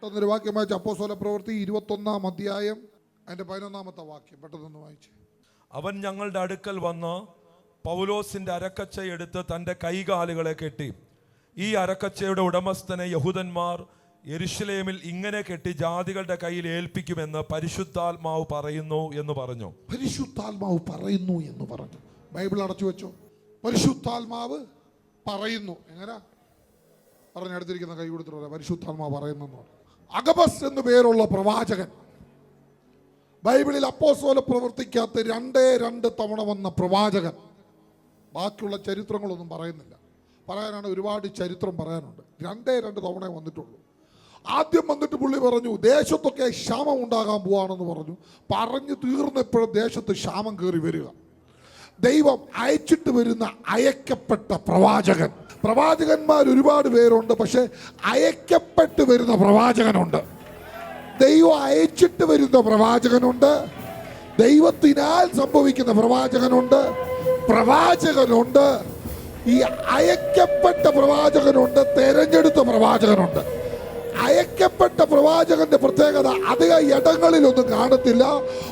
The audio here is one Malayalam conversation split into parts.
പെട്ടെന്നൊരു വാക്യം വായിച്ചു അപ്പോ സോല പ്രവൃത്തി ഇരുപത്തൊന്നാം അധ്യായം അതിന്റെ പതിനൊന്നാമത്തെ വാക്യം. പെട്ടെന്നൊന്ന് വായിച്ചു. അവൻ ഞങ്ങളുടെ അടുക്കൽ വന്ന് പൗലോസിന്റെ അരക്കച്ച എടുത്ത് തന്റെ കൈകാലുകളെ കെട്ടി. ഈ അരക്കച്ചയുടെ ഉടമസ്ഥനെ യഹൂദന്മാർ എരുഷലേമിൽ ഇങ്ങനെ കെട്ടി ജാതികളുടെ കയ്യിൽ ഏൽപ്പിക്കുമെന്ന് പരിശുദ്ധാത്മാവ് പറയുന്നു എന്ന് പറഞ്ഞു. പരിശുദ്ധാത്മാവ് പറയുന്നു എന്ന് പറഞ്ഞു. ബൈബിൾ അടച്ചു വെച്ചോ. പരിശുദ്ധാത്മാവ് പറയുന്നു. എങ്ങനെ? പറഞ്ഞെടുത്തിരിക്കുന്ന കൈ കൊടുത്തിട്ട് പറയാം പരിശുദ്ധാത്മാവ് പറയുന്നു എന്ന് പറഞ്ഞു. അഗബസ് എന്നു പേരുള്ള പ്രവാചകൻ. ബൈബിളിൽ അപ്പോസോല പ്രവർത്തിക്കാത്ത രണ്ടേ രണ്ട് തവണ വന്ന പ്രവാചകൻ. ബാക്കിയുള്ള ചരിത്രങ്ങളൊന്നും പറയുന്നില്ല. പറയാനാണ് ഒരുപാട് ചരിത്രം പറയാനുണ്ട്. രണ്ടേ രണ്ട് തവണ വന്നിട്ടുള്ളൂ. ആദ്യം വന്നിട്ട് പുള്ളി പറഞ്ഞു ദേശത്തൊക്കെ ക്ഷാമം ഉണ്ടാകാൻ പോവാണെന്ന് പറഞ്ഞു. പറഞ്ഞു തീർന്നപ്പോഴും ദേശത്ത് ക്ഷാമം കയറി വരിക. ദൈവം അയച്ചിട്ട് വരുന്ന അയക്കപ്പെട്ട പ്രവാചകൻ. പ്രവാചകന്മാർ ഒരുപാട് പേരുണ്ട് പക്ഷെ അയക്കപ്പെട്ട് വരുന്ന പ്രവാചകനുണ്ട്. ദൈവം അയച്ചിട്ട് വരുന്ന പ്രവാചകനുണ്ട്. ദൈവത്തിനാൽ സംഭവിക്കുന്ന പ്രവാചകനുണ്ട്. പ്രവാചകനുണ്ട്. ഈ അയക്കപ്പെട്ട പ്രവാചകനുണ്ട് തെരഞ്ഞെടുത്ത പ്രവാചകനുണ്ട്. അയക്കപ്പെട്ട പ്രവാചകന്റെ പ്രത്യേകത അധിക ഇടങ്ങളിലൊന്നും കാണത്തില്ല.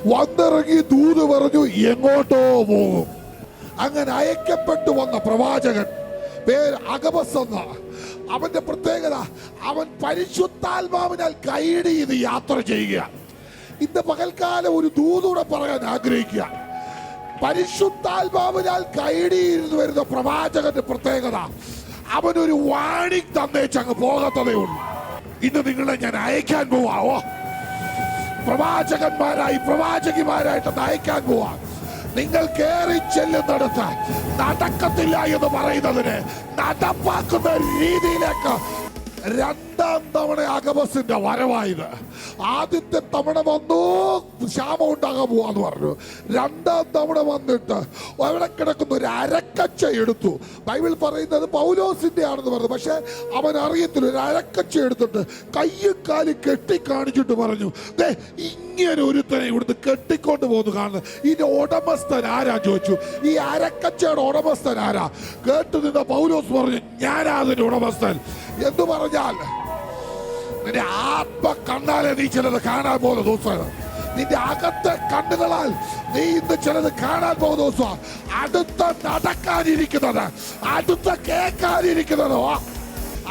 വന്നിറങ്ങി ദൂത് പറഞ്ഞു എങ്ങോട്ടോ പോകും. അങ്ങനെ അയക്കപ്പെട്ടു വന്ന പ്രവാചകൻ പേര് അഗബസ് എന്ന അവന്റെ പ്രത്യേകത അവൻ പരിശുദ്ധാത്മാവിനാൽ ഗൈഡ് ചെയ്ത് യാത്ര ചെയ്യുക. ഇന്ന് പകൽക്കാലം ഒരു ദൂതൂടെ പറയാൻ ആഗ്രഹിക്കുക. പരിശുദ്ധാത്മാവിനാൽ ഗൈഡ് ചെയ്ത് വരുന്ന പ്രവാചകന്റെ പ്രത്യേകത. അവനൊരു വാണി തന്നേച്ച് അങ്ങ് ഉള്ളൂ. ഇന്ന് നിങ്ങളെ ഞാൻ അയക്കാൻ പോവാ പ്രവാചകന്മാരായി പ്രവാചകിമാരായിട്ട് അയക്കാൻ പോവാ. നിങ്ങൾ കയറി ചെല്ലുന്നിടത്ത് നടക്കത്തില്ല എന്ന് പറയുന്നതിന് നടപ്പാക്കുന്ന രീതിയിലേക്ക് രണ്ടാം തവണ അഗബസിന്റെ വരവായത്. ആദ്യത്തെ തവണ വന്നു ക്ഷാമം ഉണ്ടാകാൻ പോവാന്ന് പറഞ്ഞു. രണ്ടാം തവണ വന്നിട്ട് അവിടെ കിടക്കുന്ന ഒരു അരക്കച്ച എടുത്തു. ബൈബിൾ പറയുന്നത് പൗലോസിന്റെ ആണെന്ന് പറഞ്ഞു. പക്ഷെ അവൻ അറിയത്തില്ല ഒരു അരക്കച്ച എടുത്തിട്ട് കയ്യും കാലും കെട്ടി കാണിച്ചിട്ട് പറഞ്ഞു ദേ ഇങ്ങനെ ഒരുത്തനെ ഇവിടുന്ന് കെട്ടിക്കൊണ്ട് പോകുന്നു കാണുന്നത് ഇതിന്റെ ഉടമസ്ഥൻ ആരാ ചോദിച്ചു. ഈ അരക്കച്ചയുടെ ഉടമസ്ഥൻ ആരാ? കേട്ടു നിന്ന പൗലോസ് പറഞ്ഞു ഞാനാ അതിന്റെ ഉടമസ്ഥൻ. എന്ന് പറഞ്ഞാൽ? നിന്റെ ആത്മ കണ്ണാലെ നീ ചിലത് കാണാൻ പോകുന്ന ദിവസമാണ് നിന്റെ അകത്തെ കണ്ണുകളാൽ നീ ഇന്ന് ചിലത് കാണാൻ പോകുന്ന ദിവസം അടുത്ത നടക്കാനിരിക്കുന്നത് അടുത്ത കേൾക്കാനിരിക്കുന്നത്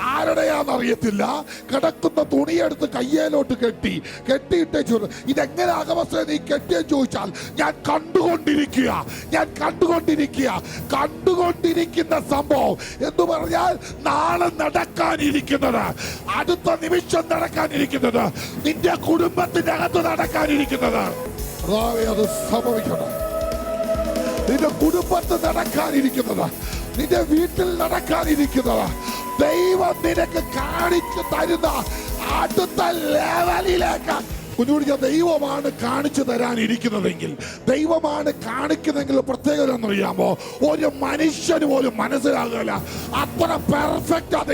ആരുടെയാണെന്നറിയത്തില്ല. കിടക്കുന്ന തുണിയെടുത്ത് കയ്യേലോട്ട് കെട്ടി കെട്ടിയിട്ട് ഇതെങ്ങനെ അകവസ്ഥ നീ കെട്ടിയെന്ന് ചോദിച്ചാൽ ഞാൻ കണ്ടുകൊണ്ടിരിക്കുക ഞാൻ കണ്ടുകൊണ്ടിരിക്കുക കണ്ടുകൊണ്ടിരിക്കുന്ന സംഭവം എന്ന് പറഞ്ഞാൽ നാളെ നടക്കാനിരിക്കുന്നത് അടുത്ത നിമിഷം നടക്കാനിരിക്കുന്നത് നിന്റെ കുടുംബത്തിന്റെ അകത്ത് നടക്കാനിരിക്കുന്നത്. അത് സംഭവിക്കണം. നിന്റെ കുടുംബത്ത് നടക്കാനിരിക്കുന്നത് നിന്റെ വീട്ടിൽ നടക്കാനിരിക്കുന്നത് ദൈവം നിനക്ക് കാണിച്ചു തരുന്ന അടുത്ത ലെവലിലേക്ക്. കുഞ്ഞുകുടിക്ക ദൈവമാണ് കാണിച്ചു തരാനിരിക്കുന്നതെങ്കിൽ ദൈവമാണ് കാണിക്കുന്നതെങ്കിൽ പ്രത്യേകത എന്നറിയാമോ ഒരു മനുഷ്യന് പോലും മനസ്സിലാകില്ല അത്ര പെർഫെക്റ്റ് അത്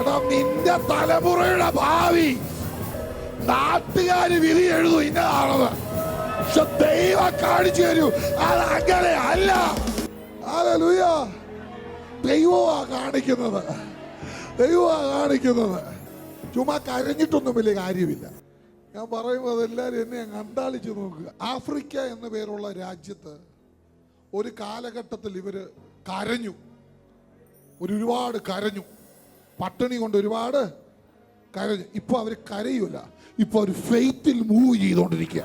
എടാ നിന്റെ തലമുറയുടെ ഭാവി. നാട്ടുകാര് വിധി എഴുതും ഇന്നതാണത് പക്ഷെ ദൈവം കാണിച്ചു തരൂ. അത് അങ്ങനെ അല്ല. ഹല്ലേലൂയ. ദൈവമാ കാണിക്കുന്നത്. ദൈവമാ കാണിക്കുന്നത്. ചുമ്മാ കരഞ്ഞിട്ടൊന്നും വലിയ കാര്യമില്ല. ഞാൻ പറയുമ്പോൾ അതെല്ലാവരും എന്നെ കണ്ടാളിച്ച് നോക്കുക. ആഫ്രിക്ക എന്ന പേരുള്ള രാജ്യത്ത് ഒരു കാലഘട്ടത്തിൽ ഇവർ കരഞ്ഞു. ഒരു ഒരുപാട് കരഞ്ഞു. പട്ടിണി കൊണ്ട് ഒരുപാട് കരഞ്ഞു. ഇപ്പൊ അവർ കരയൂല. ഇപ്പൊ അവർ ഫെയ്ത്തിൽ മൂവ് ചെയ്തുകൊണ്ടിരിക്കുക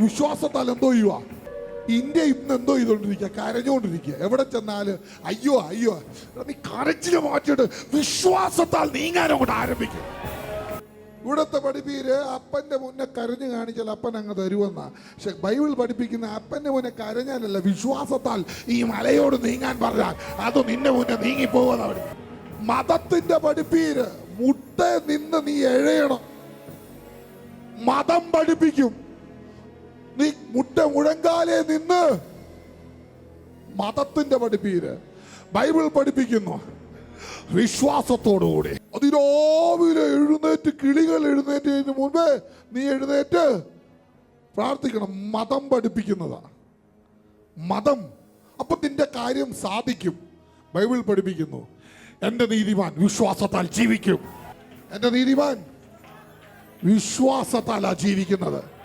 വിശ്വാസത്താൽ എന്തോ ചെയ്യുക ഇന്ത്യ ഇന്ന് എന്തോ ചെയ്തുകൊണ്ടിരിക്കുക കരഞ്ഞുകൊണ്ടിരിക്കുക എവിടെ ചെന്നാൽ അയ്യോ അയ്യോ. നീ കരച്ചിൽ മാറ്റിയിട്ട് വിശ്വാസത്താൽ നീങ്ങാൻ അങ്ങോട്ട് ആരംഭിക്കും. ഇവിടുത്തെ പഠിപ്പീര് അപ്പന്റെ മുന്നേ കരഞ്ഞു കാണിച്ചാൽ അപ്പൻ അങ്ങ് തരുമെന്നാ. പക്ഷെ ബൈബിൾ പഠിപ്പിക്കുന്ന അപ്പന്റെ മുന്നേ കരഞ്ഞാലല്ല വിശ്വാസത്താൽ ഈ മലയോട് നീങ്ങാൻ പറഞ്ഞാൽ അത് നിന്റെ മുന്നേ നീങ്ങിപ്പോകുന്ന അവിടെ മതത്തിന്റെ പഠിപ്പീര് മുട്ട നിന്ന് നീ എഴയണം. മതം പഠിപ്പിക്കും. നീ മുട്ട മുഴങ്കാലെ നിന്ന് മതത്തിന്റെ പഠിപ്പീര് ബൈബിൾ പഠിപ്പിക്കുന്നു. വിശ്വാസത്തോടുകൂടി. അതിരാവിലെ എഴുന്നേറ്റ് കിളികൾ എഴുന്നേറ്റതിന് മുൻപേ നീ എഴുന്നേറ്റ് പ്രാർത്ഥിക്കണം. മതം പഠിപ്പിക്കുന്നതാ. മതം. അപ്പൊ നിന്റെ കാര്യം സാധിക്കും. ബൈബിൾ പഠിപ്പിക്കുന്നു. എന്റെ നീതിമാൻ വിശ്വാസത്താൽ ജീവിക്കും. എന്റെ നീതിമാൻ വിശ്വാസത്താലാ ജീവിക്കുന്നത്.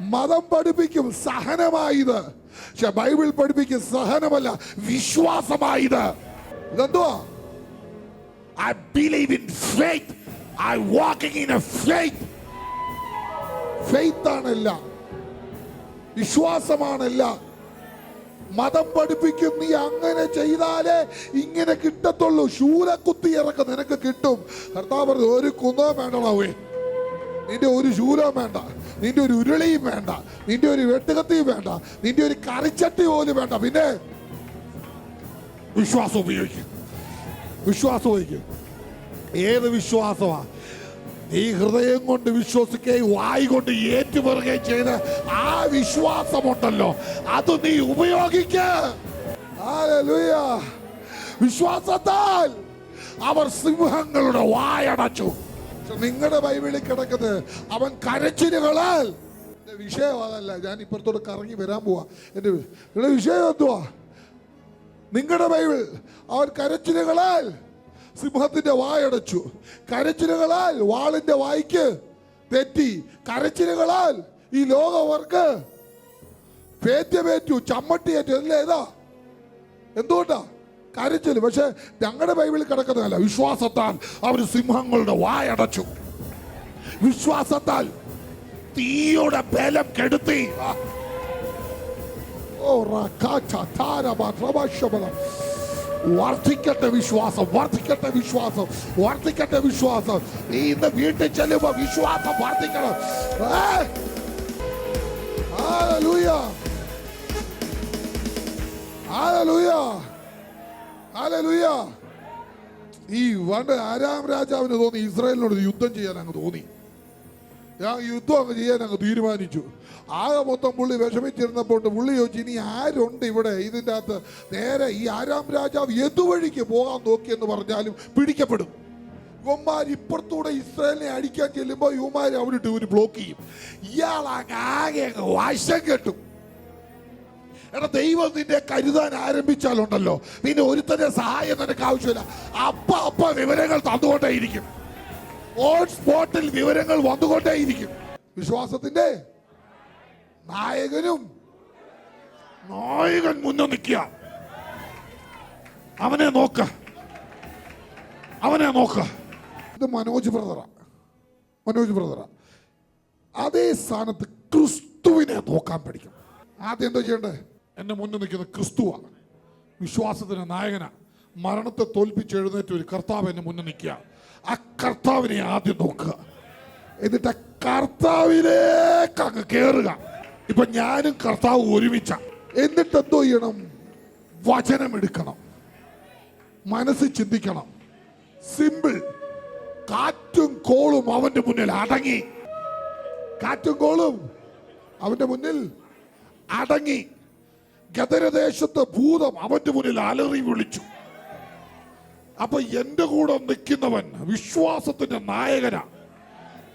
മതം പഠിപ്പിക്കും സഹനമായത്. പക്ഷെ ബൈബിൾ പഠിപ്പിക്കും സഹനമല്ല വിശ്വാസമായത്. ഇതെന്തുവാ? I believe in faith I walking in a faith faith ആണല്ല. വിശ്വാസമാണല്ല. മതം പഠിപ്പിക്കും. നീ അങ്ങനെ ചെയ്താലേ ഇങ്ങനെ കിട്ടത്തുള്ളൂ. ശൂലക്കുത്തി ഇറക്കം നിനക്ക് കിട്ടും. കർത്താവ് പറഞ്ഞു ഒരു കുന്നോ വേണ്ടടാവേ നിന്റെ ഒരു ശൂലം വേണ്ട. നിന്റെ ഒരു ഉരുളിയും വേണ്ട. നിന്റെ ഒരു വെട്ടുകത്തിയും വേണ്ട. നിന്റെ ഒരു കറിച്ചട്ടി പോലും വേണ്ട. പിന്നെ വിശ്വാസം ഉപയോഗിക്കും. വിശ്വാസം ഉപയോഗിക്കും. ഏത് വിശ്വാസമാ? നീ ഹൃദയം കൊണ്ട് വിശ്വസിക്കുകയും വായി കൊണ്ട് ഏറ്റുപറയുകയും ചെയ്ത് ആ വിശ്വാസമുണ്ടല്ലോ. അത് നീ ഉപയോഗിക്ക. വിശ്വാസത്താൽ അവർ സിംഹങ്ങളുടെ വായടച്ചു. നിങ്ങളുടെ ബൈബിളിൽ കിടക്കുന്നത് അവൻ കരച്ചിലുകളാൽ. എന്റെ വിഷയം അതല്ല ഞാൻ ഇപ്പുറത്തോട് കറങ്ങി വരാൻ പോവാ. എന്റെ നിങ്ങളുടെ വിഷയം എന്തുവാ? നിങ്ങളുടെ ബൈബിൾ അവൻ കരച്ചിലുകളാൽ സിംഹത്തിന്റെ വായടച്ചു. കരച്ചിലുകളാൽ വാളിന്റെ വായിക്ക് തെറ്റി. കരച്ചിലുകളാൽ ഈ ലോകവർക്ക് പേറ്റു ചമ്മട്ടിയേറ്റു അല്ലേ ഏതാ? എന്തുകൊണ്ടാ? കരച്ചിൽ പക്ഷെ ഞങ്ങളുടെ ബൈബിളിൽ കിടക്കുന്നതല്ല. വിശ്വാസത്താൽ അവർ സിംഹങ്ങളുടെ വായടച്ചു വിശ്വാസത്താൽ തീയുടെ ബലം കെടുത്തി. വർദ്ധിക്കട്ടെ വിശ്വാസം വർദ്ധിക്കട്ടെ വിശ്വാസം വർദ്ധിക്കട്ടെ വിശ്വാസം. നീ ഇന്ന് വീട്ടിൽ ചെല്ലുമ്പോ വിശ്വാസം വർദ്ധിക്കണം. ഏ? ഹല്ലേലൂയ. ഈ പണ്ട് ആരാം രാജാവിന് തോന്നി ഇസ്രായേലിനോട് യുദ്ധം ചെയ്യാൻ അങ്ങ് തോന്നി. ഞാൻ യുദ്ധം അങ്ങ് ചെയ്യാൻ അങ്ങ് തീരുമാനിച്ചു. ആകെ മൊത്തം പുള്ളി വിഷമിച്ചിരുന്നപ്പോൾ പുള്ളി ചോദിച്ചു ഇനി ആരുണ്ട് ഇവിടെ? ഇതിന്റെ അകത്ത് നേരെ ഈ ആരാം രാജാവ് എതുവഴിക്ക് പോകാൻ നോക്കിയെന്ന് പറഞ്ഞാലും പിടിക്കപ്പെടും. ഇവന്മാർ ഇപ്പുറത്തൂടെ ഇസ്രായേലിനെ അടിക്കാൻ ചെല്ലുമ്പോൾ ഇവന്മാർ അവിടിട്ട് ഒരു ബ്ലോക്ക് ചെയ്യും. ഇയാൾ ആകെ വശം കെട്ടും. എടാ ദൈവം നിന്നെ കരുതാൻ ആരംഭിച്ചാലുണ്ടല്ലോ. പിന്നെ ഒരുത്തന്റെ സഹായം നിനക്ക് ആവശ്യമില്ല. അപ്പ അപ്പ വിവരങ്ങൾ തന്നുകൊണ്ടേയിരിക്കും. ഓൺ സ്പോട്ടിൽ വിവരങ്ങൾ വന്നുകൊണ്ടേയിരിക്കും. വിശ്വാസത്തിന്റെ നായകനും നായകൻ മുന്നിൽ നിൽക്കുക. അവനെ നോക്ക. അവനെ നോക്ക. ഇത് മനോജ് ബ്രദറ. മനോജ് ബ്രദറ. അതേ സ്ഥാനത്ത് ക്രിസ്തുവിനെ നോക്കാൻ പഠിക്കും. ആദ്യം എന്താ ചെയ്യണ്ടേ എന്റെ മുന്നിൽ നിൽക്കുന്ന ക്രിസ്തുവാണ് വിശ്വാസത്തിന്റെ നായകനാണ് മരണത്തെ തോൽപ്പിച്ച് എഴുന്നേറ്റ് ഒരു കർത്താവ് എന്റെ മുന്നിൽ നിൽക്കുക. ആ കർത്താവിനെ ആദ്യം നോക്കുക. എന്നിട്ട് ആ കർത്താവിലേക്ക് അങ്ങ് കയറുക ഇപ്പൊ ഞാനും കർത്താവ് ഒരുമിച്ച. എന്നിട്ട് എന്തോ ചെയ്യണം? വചനം എടുക്കണം. മനസ്സിൽ ചിന്തിക്കണം. സിമ്പിൾ കാറ്റും കോളും അവന്റെ മുന്നിൽ അടങ്ങി. കാറ്റും കോളും അവന്റെ മുന്നിൽ അടങ്ങി. ഗദരദേശത്തെ ഭൂതം അവന്റെ മുന്നിൽ അലറി വിളിച്ചു. അപ്പൊ എന്റെ കൂടെ നിൽക്കുന്നവൻ വിശ്വാസത്തിന്റെ നായകനാ.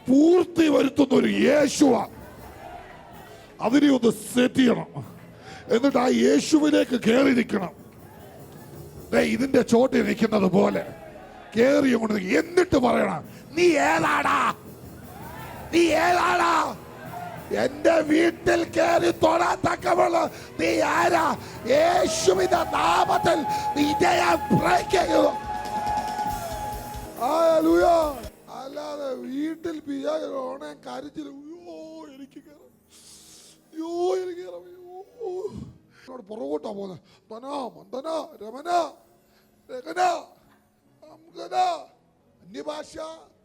പൂർത്തി വരുത്തുന്ന ഒരു യേശുവ. അതിനെ ഒന്ന് സെറ്റ് ചെയ്യണം. എന്നിട്ട് ആ യേശുവിലേക്ക് കയറി നിൽക്കണം. ഇതിന്റെ ചോട്ടിൽ നിൽക്കുന്നത് പോലെ. കേറി കൊണ്ട് എന്നിട്ട് പറയണം നീ ഏതാടാ? നീ ഏതാടാ? എന്റെ വീട്ടിൽ കയറി തൊടാൻ തക്കമുള്ള നീ ആരാ? യേശുവിന്റെ നാമത്തിൽ. അല്ലാതെ വീട്ടിൽ ഓണേ കരച്ചിൽ അയ്യോ എനിക്ക് അയ്യോ എനിക്ക് പുറകോട്ടാ പോകുന്നത് മന്ദന രമന അന്യഭാഷ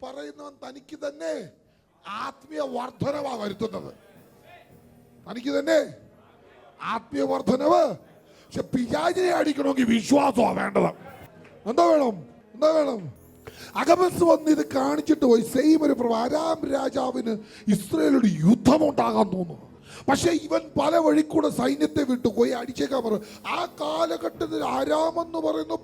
പറയുന്നവൻ തനിക്ക് തന്നെ ആത്മീയ വർധനവാ വരുത്തുന്നത്. തനിക്ക് തന്നെ ആത്മീയ വർധനവ് പക്ഷെ പിശാചിനെ അടിക്കണമെങ്കിൽ വിശ്വാസമാണ് വേണ്ടത്. എന്താ വേണം? എന്താ വേണം? അഗമസ് വന്ന് ഇത് കാണിച്ചിട്ട് പോയി. സെയിം ഒരു അരാം രാജാവിന് ഇസ്രയേലൊരു യുദ്ധമുണ്ടാകാൻ തോന്നുന്നു. പക്ഷെ ഇവൻ പല വഴിക്കൂടെ സൈന്യത്തെ വിട്ടു പോയി അടിച്ചേക്കാൻ പറഞ്ഞു. ആ കാലഘട്ടത്തിൽ ആരാമെന്ന് പറയുന്ന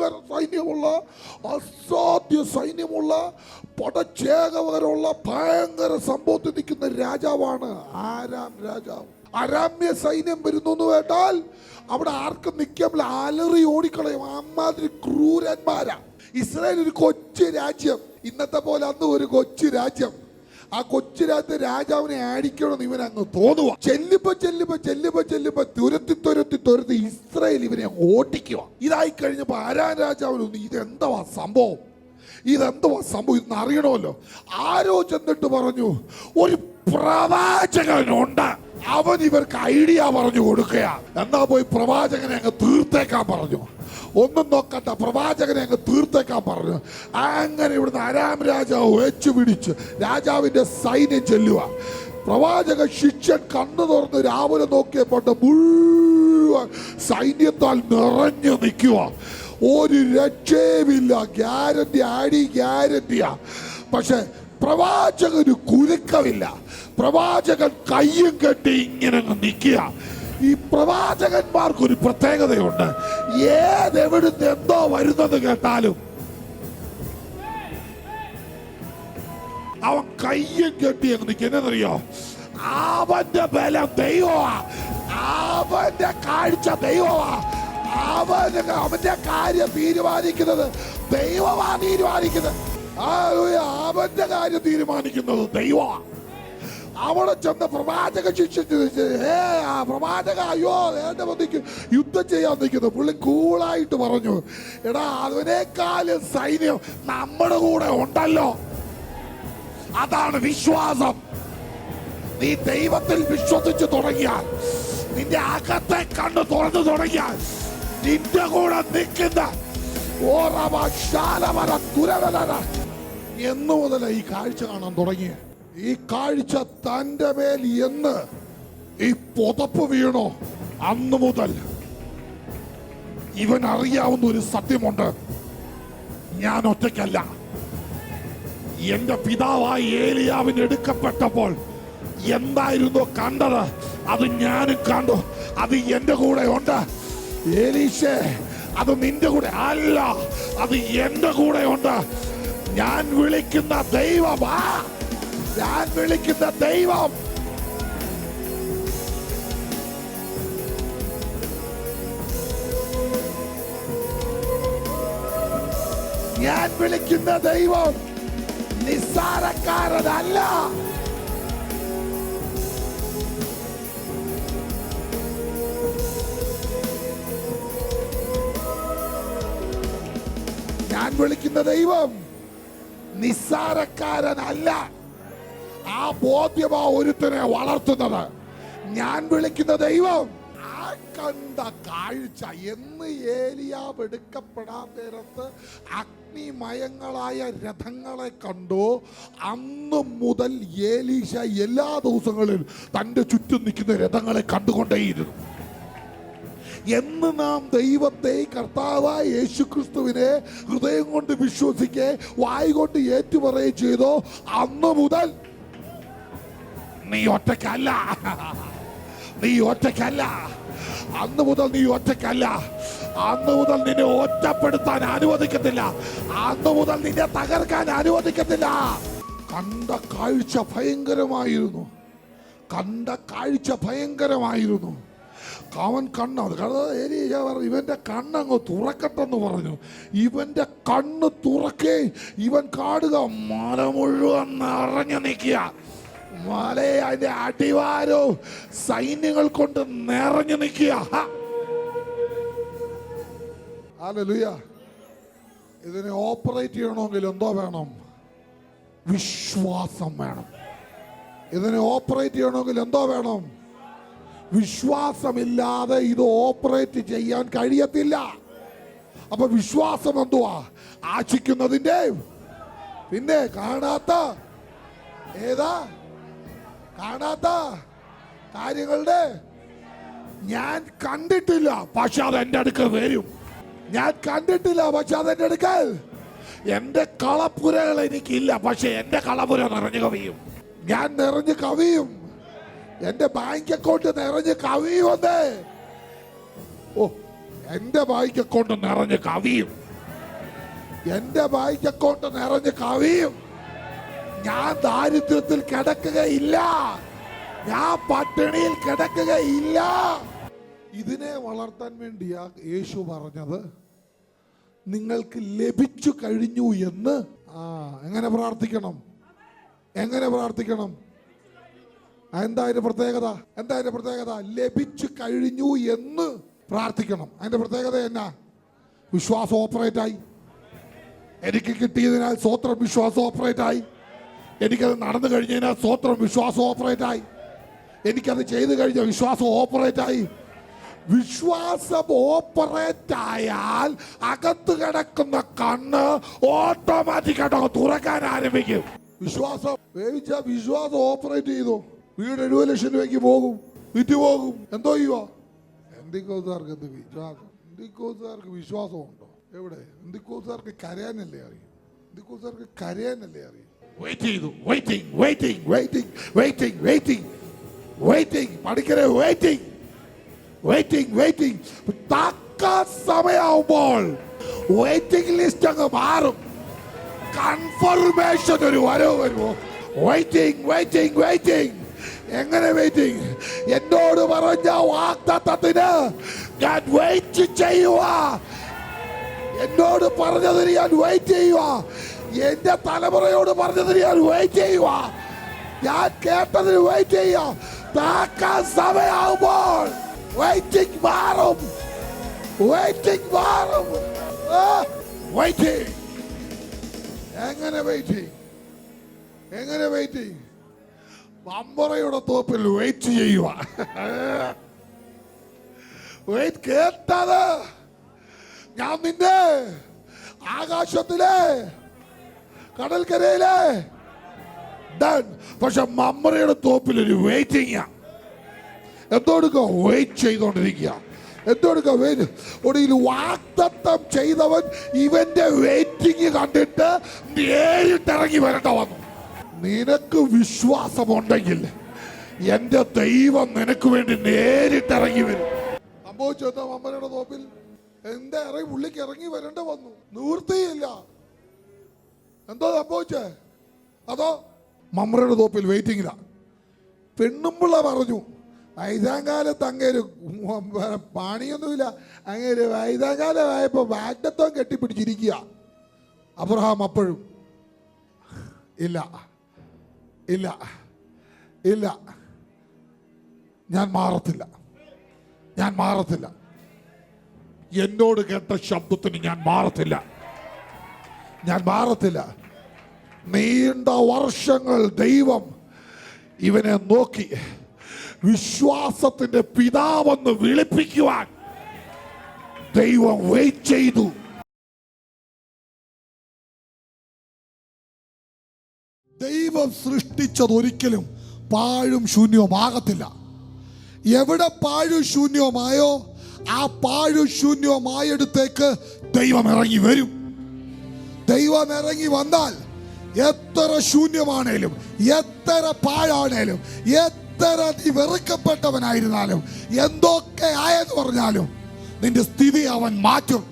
ഭയങ്കര സൈന്യമുള്ള അസാധ്യ സൈന്യമുള്ള പടച്ചേകവരുള്ള ഭയങ്കര സംഭവത്തിൽ നിൽക്കുന്ന രാജാവാണ് ആരാം രാജാവ്. അരാമ്യ സൈന്യം വരുന്നു എന്ന് കേട്ടാൽ അവിടെ ആർക്കും നിൽക്കാൻ അലറി ഓടിക്കളയും. അമ്മാതിരി ക്രൂരന്മാരാ. ഇസ്രായേൽ ഒരു കൊച്ചു രാജ്യം. ഇന്നത്തെ പോലെ അന്ന് ഒരു കൊച്ചു രാജ്യം. ആ കൊച്ചിനകത്ത് രാജാവിനെ ആടിക്കണമെന്ന് ഇവൻ അങ്ങ് തോന്നുക ചെല്ലുമ്പോ ചെല്ലുമ്പോ ചെല്ലുമ്പോ ചെല്ലുമ്പോ തുരത്തി തുരത്തി തുരത്തി ഇസ്രായേൽ ഇവനെ ഓട്ടിക്കുക ഇതായി കഴിഞ്ഞപ്പോ ആരാൻ രാജാവിനൊന്നും ഇതെന്തവാ സംഭവം? ഇതെന്തുവാ സംഭവം? ഇന്ന് അറിയണമല്ലോ. ആരോ ചെന്നിട്ട് പറഞ്ഞു ഒരു പ്രവാചകനുണ്ട്. അവൻ ഇവർക്ക് ഐഡിയ പറഞ്ഞു കൊടുക്കുക എന്നാ പോയി പ്രവാചകനെ അങ്ങ് തീർത്തേക്കാൻ പറഞ്ഞു. ഒന്നും നോക്കണ്ട പ്രവാചകനെ അങ്ങ് തീർത്തേക്കാൻ പറഞ്ഞു. അങ്ങനെ ഇവിടുന്ന് ആരാം രാജാവ് വെച്ചു പിടിച്ച് രാജാവിന്റെ സൈന്യം ചെല്ലുക. പ്രവാചക ശിഷ്യൻ കണ്ണു തുറന്ന് രാവിലെ നോക്കിയപ്പോൾ മുഴുവൻ സൈന്യത്താൽ നിറഞ്ഞു നിൽക്കുക. ഒരു രക്ഷയുമില്ല. ഗ്യാരണ്ടി ആടി ഗ്യാരണ്ടിയാ. പക്ഷെ പ്രവാചകന് കുലുക്കമില്ല പ്രവാചകൻ കയ്യും കെട്ടി ഇങ്ങനെ നിൽക്കുക. ഈ പ്രവാചകന്മാർക്ക് ഒരു പ്രത്യേകതയുണ്ട്. ഏതെവിടുന്ന് എന്തോ വരുന്നത് കേട്ടാലും അവൻ കയ്യും കെട്ടി അങ്ങ് നിൽക്കുന്നറിയോ അവന്റെ ബലം ദൈവമാ. അവന്റെ കാഴ്ച ദൈവമാ. അവന് അവന്റെ കാര്യം തീരുമാനിക്കുന്നത് ദൈവമാ തീരുമാനിക്കുന്നത്. അവന്റെ കാര്യം തീരുമാനിക്കുന്നത് ദൈവമാ. അവിടെ ചെന്ന് പ്രവാചക ശിക്ഷിച്ചു ഏ ആ പ്രവാചക അയ്യോ എന്റെ ബന്ധിക്ക് യുദ്ധം ചെയ്യാൻ നിൽക്കുന്നു പുള്ളി കൂളായിട്ട് പറഞ്ഞു എടാ അതിനേക്കാളും സൈന്യം നമ്മുടെ കൂടെ ഉണ്ടല്ലോ. അതാണ് വിശ്വാസം. നീ ദൈവത്തിൽ വിശ്വസിച്ച് തുടങ്ങിയാൽ നിന്റെ അകത്തെ കണ്ണ് തുറന്നു തുടങ്ങിയാൽ നിന്റെ കൂടെ നിൽക്കുന്ന ഓറവ ശാലമര തുരവലര എന്നു മുതൽ ഈ കാഴ്ച കാണാൻ തുടങ്ങി ഈ കാഴ്ച തന്റെ മേൽ എന്ന് ഈ പുതപ്പ് വീണോ അന്ന് മുതൽ ഇവൻ അറിയാവുന്ന ഒരു സത്യമുണ്ട്. ഞാൻ ഒറ്റയ്ക്കല്ല. എന്റെ പിതാവായി ഏലിയാവിന് എടുക്കപ്പെട്ടപ്പോൾ എന്തായിരുന്നു കണ്ടത്? അത് ഞാനും കണ്ടു. അത് എന്റെ കൂടെ ഉണ്ട്. ഏലീശേ അത് നിന്റെ കൂടെ അല്ല. അത് എന്റെ കൂടെ ഉണ്ട്. ഞാൻ വിളിക്കുന്ന ദൈവമാ. ഞാൻ വിളിക്കുന്ന ദൈവം. ഞാൻ വിളിക്കുന്ന ദൈവം നിസ്സാരക്കാരനല്ല. ഞാൻ വിളിക്കുന്ന ദൈവം നിസ്സാരക്കാരനല്ല. ആ ബോധ്യമാ ഒരുത്തനെ വളർത്തുന്നത്. ഞാൻ വിളിക്കുന്ന ദൈവം ആ കണ്ട കാഴ്ച എന്ന് ഏലിയാവ് എടുക്കപ്പെടാൻ നേരത്ത് അഗ്നിമയങ്ങളായ രഥങ്ങളെ കണ്ടു. അന്ന് മുതൽ ഏലീശ എല്ലാ ദിവസങ്ങളിൽ തന്റെ ചുറ്റും നിൽക്കുന്ന രഥങ്ങളെ കണ്ടുകൊണ്ടേയിരുന്നു. എന്ന് നാം ദൈവത്തെ കർത്താവായ യേശുക്രിസ്തുവിനെ ഹൃദയം കൊണ്ട് വിശ്വസിക്കേ വായി കൊണ്ട് ഏറ്റുപറയുകയും ചെയ്തോ. അന്ന് മുതൽ നീ ഒറ്റക്കല്ല നീ ഒറ്റക്കല്ല അന്ന് മുതൽ നീ ഒറ്റക്കല്ല അന്ന് മുതൽ നിന്നെ ഒറ്റപ്പെടുത്താൻ അനുവദിക്കത്തില്ല. അന്ന് മുതൽ നിന്നെ തകർക്കാൻ അനുവദിക്കത്തില്ല. കണ്ട കാഴ്ച ഭയങ്കരമായിരുന്നു. കണ്ട കാഴ്ച ഭയങ്കരമായിരുന്നു. അവൻ കണ്ണ് അത് കാരണം ഇവന്റെ കണ്ണങ്ങ് തുറക്കട്ടെന്ന് പറഞ്ഞു. ഇവന്റെ കണ്ണ് തുറക്കേ. ഇവൻ കാണുക മല മുഴുവൻ നിറഞ്ഞു നിൽക്കുക. മലയെ അതിന്റെ അടിവാരവും സൈന്യങ്ങൾ കൊണ്ട് നിറഞ്ഞു നിൽക്കുക. ഹല്ലേലൂയ. ഇതിനെ ഓപ്പറേറ്റ് ചെയ്യണമെങ്കിൽ എന്തോ വേണം? വിശ്വാസം വേണം. ഇതിനെ ഓപ്പറേറ്റ് ചെയ്യണമെങ്കിൽ എന്തോ വേണം? വിശ്വാസമില്ലാതെ ഇത് ഓപ്പറേറ്റ് ചെയ്യാൻ കഴിയത്തില്ല. അപ്പൊ വിശ്വാസം എന്തുവാ? ആശിക്കുന്നതിന്റെ പിന്നെ കാണാത്ത ഏതാ? കാണാത്ത കാര്യങ്ങളുടെ ഞാൻ കണ്ടിട്ടില്ല പക്ഷെ അത് എന്റെ അടുക്കൽ വരും. ഞാൻ കണ്ടിട്ടില്ല പക്ഷെ അത് എന്റെ അടുക്കൽ. എന്റെ കളപ്പുരകൾ എനിക്കില്ല പക്ഷെ എന്റെ കളപ്പുര നിറഞ്ഞു കവിയും. ഞാൻ നിറഞ്ഞു കവിയും. എന്റെ ബാങ്ക് അക്കൗണ്ട് നിറഞ്ഞ് കവിയുമെന്നേ. ഓ എന്റെ ബാങ്ക് അക്കൗണ്ട് നിറഞ്ഞു കവിയും. എന്റെ ബാങ്ക് അക്കൗണ്ട് നിറഞ്ഞു കവിയും. ഞാൻ ദാരിദ്ര്യത്തിൽ കിടക്കുകയില്ല. ഞാൻ പട്ടിണിയിൽ കിടക്കുകയില്ല. ഇതിനെ വളർത്താൻ വേണ്ടിയാ യേശു പറഞ്ഞത്. നിങ്ങൾക്ക് ലഭിച്ചു കഴിഞ്ഞു എന്ന്. ആ എങ്ങനെ പ്രാർത്ഥിക്കണം? എങ്ങനെ പ്രാർത്ഥിക്കണം? എന്താ അതിന്റെ പ്രത്യേകത? എന്താ അതിന്റെ പ്രത്യേകത? ലഭിച്ചു കഴിഞ്ഞു എന്ന് പ്രാർത്ഥിക്കണം. അതിന്റെ പ്രത്യേകത എന്നാ? വിശ്വാസം ഓപ്പറേറ്റ് ആയി. എനിക്ക് കിട്ടിയതിനാൽ സ്വോത്രം വിശ്വാസം ഓപ്പറേറ്റ് ആയി. എനിക്കത് നടന്നു കഴിഞ്ഞതിനാൽ സ്വോത്രം വിശ്വാസം ഓപ്പറേറ്റ് ആയി എനിക്കത് ചെയ്തു കഴിഞ്ഞ വിശ്വാസം ഓപ്പറേറ്റ് ആയി വിശ്വാസം ഓപ്പറേറ്റ് ആയാൽ അകത്ത് കിടക്കുന്ന കണ്ണ് ഓട്ടോമാറ്റിക്കായിട്ട് തുറക്കാൻ ആരംഭിക്കും. വിശ്വാസം വേവിച്ച വിശ്വാസം ഓപ്പറേറ്റ് ചെയ്തു. വീട് എഴുപത് ലക്ഷം രൂപയ്ക്ക് പോകും. വിറ്റ് പോകും. എന്തോ ചെയ്യുവോ? എന്തിക്കോസുകാർക്ക് എന്ത് വിശ്വാസം? എന്തിക്കോസുകാർക്ക് വിശ്വാസമുണ്ടോ? എവിടെ? എന്തിക്കോസുകാർക്ക് കരയാനല്ലേ അറിയും? എന്തിക്കോസുകാർക്ക് കരയാനല്ലേ അറിയും? Waiting waiting waiting waiting waiting waiting പഠിക്കരെ waiting waiting waiting തക്ക സമയമാവുമ്പോൾ വെയിറ്റിംഗ് ലിസ്റ്റ് അങ്ങ് മാറും. കൺഫർമേഷൻ ഒരു വരവ് വരുമോ? വെയിറ്റിംഗ് വെയിറ്റിംഗ് വെയിറ്റിംഗ് എങ്ങനെ വെയിറ്റിംഗ് എന്നോട് പറഞ്ഞ വാക്തത്വത്തിന് ഞാൻ വെയിറ്റ് ചെയ്യുക എന്നോട് പറഞ്ഞതിന് ഞാൻ വെയിറ്റ് ചെയ്യുക എന്റെ തലമുറയോട് പറഞ്ഞതിന് ഞാൻ വെയിറ്റ് ചെയ്യുക ഞാൻ കേട്ടതിന് വെയിറ്റ് ചെയ്യുക താക്കാൻ സമയമാകുമ്പോൾ വെയിറ്റിംഗ് മാറും. വെയിറ്റിംഗ് മാറും. വെയിറ്റിംഗ് എങ്ങനെ വെയിറ്റിംഗ് എങ്ങനെ വെയിറ്റിംഗ് പമ്പറയുടെ തോപ്പിൽ വെയിറ്റ് ചെയ്യുക വെയിറ്റ് കേട്ടത് ഞാൻ നിന്നെ ആകാശത്തിലെ കടൽക്കരയിലെ. ഡൺ പക്ഷെ മമ്മറയുടെ തോപ്പിൽ ഒരു വെയിറ്റിംഗ് എന്തോടുക്ക വെയിറ്റ് ചെയ്തോണ്ടിരിക്കുക എന്തോടുക്ക വെയിറ്റ് ഒടുവിൽ വാക്തത്വം ചെയ്തവൻ ഇവന്റെ വെയിറ്റിംഗ് കണ്ടിട്ട് നേരിട്ടിറങ്ങി വരേണ്ട വന്നു. നിനക്ക് വിശ്വാസമുണ്ടെങ്കിൽ എന്റെ ദൈവം നിനക്ക് വേണ്ടി നേരിട്ടിറങ്ങി വരും. സംഭവിച്ചെന്താ മമ്മരയുടെ തോപ്പിൽ? എന്താ ഇറങ്ങി ഉള്ളിക്ക് ഇറങ്ങി വരേണ്ട വന്നു? നിവൃത്തിയില്ല. എന്തോ സംഭവിച്ചേ? അതോ മമ്മറയുടെ തോപ്പിൽ വെയിറ്റിംഗില പെണ്ണുമ്പിള്ള പറഞ്ഞു വൈതാങ്കാലത്ത് അങ്ങേര് പണിയൊന്നുമില്ല. അങ്ങേര് വൈതാങ്കാലമായപ്പോ വാഗ്ദത്വം കെട്ടിപ്പിടിച്ചിരിക്കുക അബ്രഹാം അപ്പോഴും ഇല്ല ഇല്ല ഇല്ല. ഞാൻ മാറത്തില്ല. ഞാൻ മാറത്തില്ല. എന്നോട് കേട്ട ശബ്ദത്തിന് ഞാൻ മാറത്തില്ല. ഞാൻ മാറത്തില്ല. നീണ്ട വർഷങ്ങൾ ദൈവം ഇവനെ നോക്കി വിശ്വാസത്തിന്റെ പിതാവെന്ന് വിളിപ്പിക്കുവാൻ ദൈവം വെയിറ്റ് ചെയ്തു. ദൈവം സൃഷ്ടിച്ചത് ഒരിക്കലും പാഴും ശൂന്യവുമാകത്തില്ല എവിടെ പാഴും ശൂന്യവുമായോ ആ പാഴും ശൂന്യവുമായടുത്തേക്ക് ദൈവം ഇറങ്ങി വരും. ദൈവം ഇറങ്ങി വന്നാൽ എത്ര ശൂന്യമാണേലും എത്ര പാഴാണേലും എത്ര നീ വെറുക്കപ്പെട്ടവനായിരുന്നാലും എന്തൊക്കെ ആയെന്ന് പറഞ്ഞാലും നിന്റെ സ്ഥിതി അവൻ മാറ്റും.